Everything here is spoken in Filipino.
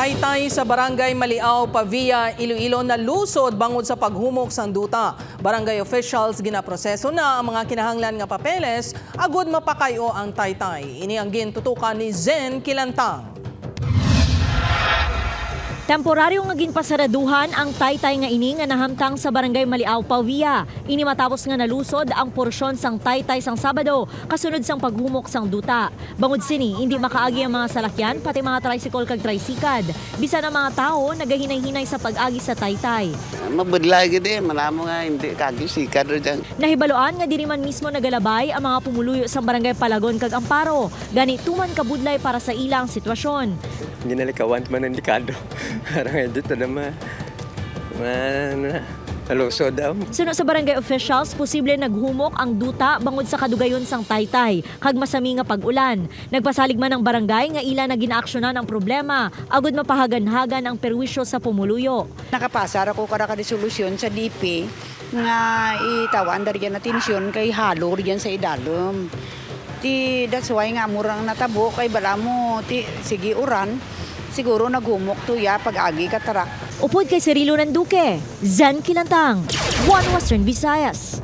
Taytay sa Barangay Maliaw, Pavia, Iloilo na lusod bangod sa paghumok sang duta. Barangay officials ginaproseso na ang mga kinahanglan nga papeles agud mapakayo ang Taytay. Ini ang gintutukan ni Zen Kilantang. Temporaryo nga ginpasaraduhan ang taytay nga ini nga nahamtang sa barangay Maliaw, Pavia. Ini matapos nga nalusod ang porsyon sang taytay sang Sabado kasunod sang paghumok sang duta. Bangod sini, hindi makaagi ang mga salakyan pati mga tricycle kag tricycad. Bisan ang mga tao nagahinay-hinay sa pag-agi sa taytay. Mabudlay gid eh, manamo nga hindi kagi sikat ro dyan. Nahibaloan nga diri man mismo nagalabay ang mga pumuluyo sa barangay Palagon kag Amparo. Gani tuman kabudlay para sa ilang sitwasyon. ginalikawan man ang likado. Parang dito na ma... ma... na, naluso daw. Suno sa barangay officials, posible naghumok ang duta bangod sa kadugayon sang taytay, kag masami nga pag-ulan. Nagpasalig man ang barangay nga ila na ginaaksyonan ang problema, agud mapahagan-hagan ang perwisyo sa pumuluyo. Nakapasar ako kada ka resolusyon sa DP nga itawan dari yan na tensyon kay halo riyan sa idalom. Ti that's why nga murang natabo kay bala mo ti sige uran siguro naghumok tuya pag-agi ka tarak. Upod kay Cirilo Nanduque, Zen Kilantang, One Western Visayas.